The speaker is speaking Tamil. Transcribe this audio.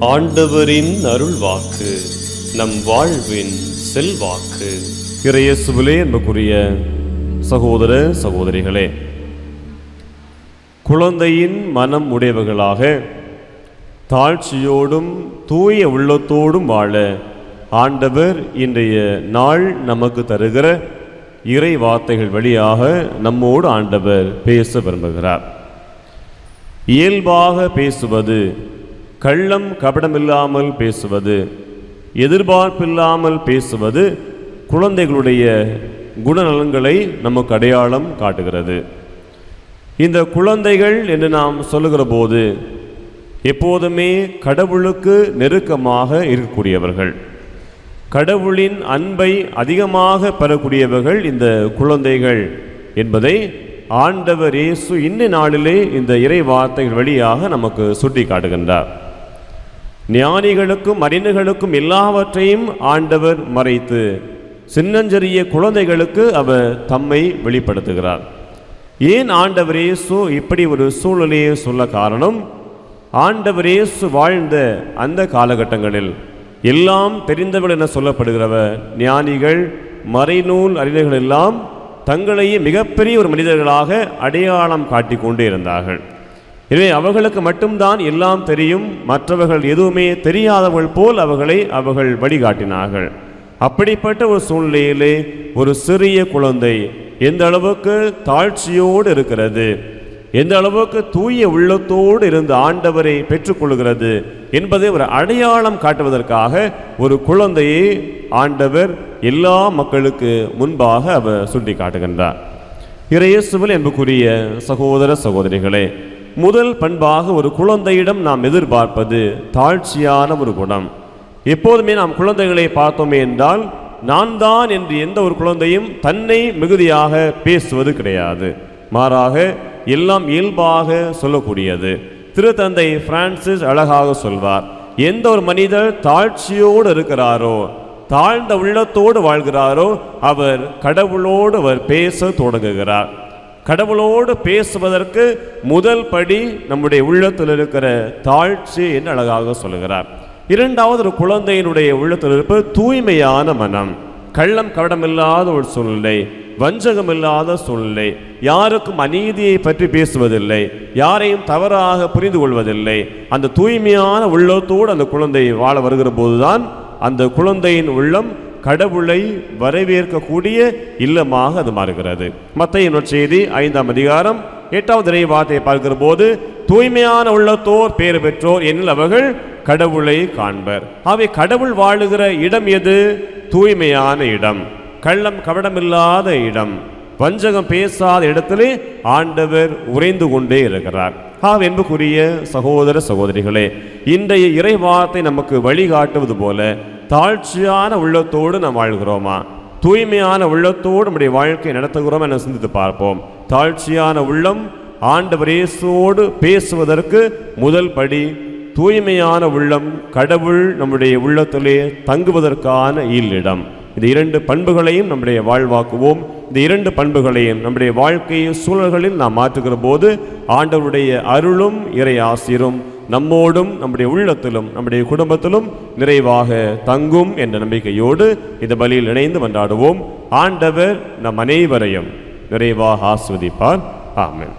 ஆண்டவரின் அருள் வாக்கு நம் வாழ்வின் செல்வாக்கு. இறையசுவிலே என்பக்குரிய சகோதர சகோதரிகளே குழந்தையின் மனம் உடையவர்களாக தாழ்ச்சியோடும் தூய உள்ளத்தோடும் வாழ ஆண்டவர் இன்றைய நாள் நமக்கு தருகிற இறை வார்த்தைகள் வழியாக நம்மோடு ஆண்டவர் பேச விரும்புகிறார். இயல்பாக பேசுவது கள்ளம் கபடமில்லாமல் பேசுவது எதிர்பார்ப்பில்லாமல் பேசுவது குழந்தைகளுடைய குணநலன்களை நமக்கு அடையாளம் காட்டுகிறது. இந்த குழந்தைகள் என்று நாம் சொல்லுகிற போது எப்போதுமே கடவுளுக்கு நெருக்கமாக இருக்கக்கூடியவர்கள். கடவுளின் அன்பை அதிகமாக பெறக்கூடியவர்கள் இந்த குழந்தைகள் என்பதை ஆண்டவர் இயேசு இன்ன நாளிலே இந்த இறை வார்த்தைகள் வழியாக நமக்கு சுட்டி காட்டுகின்றார் ஞானிகளுக்கும் அறிஞர்களுக்கும் எல்லாவற்றையும் ஆண்டவர் மறைத்து சின்னஞ்செறிய குழந்தைகளுக்கு அவர் தம்மை வெளிப்படுத்துகிறார். ஏன் ஆண்டவர் இயேசு இப்படி ஒரு சூழ்நிலையை சொல்ல காரணம்? ஆண்டவர் இயேசு வாழ்ந்த அந்த காலகட்டங்களில் எல்லாம் தெரிந்தவள் என சொல்லப்படுகிறவர் ஞானிகள் மறைநூல் அறிஞர்கள் எல்லாம் தங்களையே மிகப்பெரிய ஒரு மனிதர்களாக அடையாளம் காட்டிக் கொண்டே இருந்தார்கள். எனவே அவர்களுக்கு மட்டும்தான் எல்லாம் தெரியும். மற்றவர்கள் எதுவுமே தெரியாதவர்கள் போல் அவர்களை அவர்கள் வழிகாட்டினார்கள். அப்படிப்பட்ட ஒரு சூழ்நிலையிலே ஒரு சிறிய குழந்தை எந்த அளவுக்கு தாழ்ச்சியோடு இருக்கிறது எந்த அளவுக்கு தூய உள்ளத்தோடு இருந்து ஆண்டவரை பெற்றுக்கொள்கிறது என்பதை ஒரு அடையாளம் காட்டுவதற்காக ஒரு குழந்தையை ஆண்டவர் எல்லா மக்களுக்கு முன்பாக அவர் சுட்டி காட்டுகின்றார் இறையேசுவில் என்புக்குரிய சகோதர சகோதரிகளே முதல் பண்பாக ஒரு குழந்தையிடம் நாம் எதிர்பார்ப்பது தாழ்ச்சியான ஒரு குணம். எப்போதுமே நாம் குழந்தைகளை பார்த்தோமே என்றால் நான் தான் என்று எந்த ஒரு குழந்தையும் தன்னை மிகுதியாக பேசுவது கிடையாது. மாறாக எல்லாம் இயல்பாக சொல்லக்கூடியது. திருத்தந்தை பிரான்சிஸ் அழகாக சொல்வார் எந்த ஒரு மனிதர் தாழ்ச்சியோடு இருக்கிறாரோ தாழ்ந்த உள்ளத்தோடு வாழ்கிறாரோ அவர் கடவுளோடு அவர் பேச தொடங்குகிறார். கடவுளோடு பேசுவதற்கு முதல் படி நம்முடைய உள்ளத்தில் இருக்கிற தாழ்ச்சி என்று அழகாக சொல்லுகிறார். இரண்டாவது ஒரு குழந்தையினுடைய உள்ளத்தில் இருப்பது தூய்மையான மனம். கள்ளம் கவடமில்லாத ஒரு சூழ்நிலை வஞ்சகமில்லாத சூழ்நிலை யாருக்கும் அநீதியை பற்றி பேசுவதில்லை யாரையும் தவறாக புரிந்து கொள்வதில்லை. அந்த தூய்மையான உள்ளத்தோடு அந்த குழந்தை வாழ வருகிற போதுதான் அந்த குழந்தையின் உள்ளம் கடவுளை வரவேற்கக்கூடிய இல்லமாக அது மாறுகிறது. மத்திய செய்தி ஐந்தாம் அதிகாரம் எட்டாவது இறை வார்த்தையை பார்க்கிற போது தூய்மையான உள்ளத்தோர் பேர் பெற்றோர் எனில் அவர்கள் கடவுளை காண்பர். ஆகவே கடவுள் வாழுகிற இடம் எது? தூய்மையான இடம். கள்ளம் கவடமில்லாத இடம். வஞ்சகம் பேசாத இடத்திலே ஆண்டவர் உறைந்து கொண்டே இருக்கிறார். ஆக என்புக்குரிய சகோதர சகோதரிகளே இன்றைய இறை வார்த்தை நமக்கு வழிகாட்டுவது போல தாழ்ச்சியான உள்ளத்தோடு நாம் வாழ்கிறோமா? தூய்மையான உள்ளத்தோடு நம்முடைய வாழ்க்கை நடத்துகிறோம் என சிந்தித்து பார்ப்போம். தாழ்ச்சியான உள்ளம் ஆண்டவர் இயேசுவோடு பேசுவதற்கு முதல் படி தூய்மையான உள்ளம் கடவுள் நம்முடைய உள்ளத்திலே தங்குவதற்கான ஈல்லிடம் இந்த இரண்டு பண்புகளையும் நம்முடைய வாழ்வாக்குவோம். இந்த இரண்டு பண்புகளையும் நம்முடைய வாழ்க்கையை சூழல்களில் நாம் மாற்றுகிற போது ஆண்டவருடைய அருளும் இறை ஆசிரும். நம்மோடும் நம்முடைய உள்ளத்திலும் நம்முடைய குடும்பத்திலும் நிறைவாக தங்கும் என்ற நம்பிக்கையோடு இந்த பலியில் இணைந்து கொண்டாடுவோம் ஆண்டவர் நம் அனைவரையும் நிறைவாக ஆஸ்வதிப்பார் ஆமன்.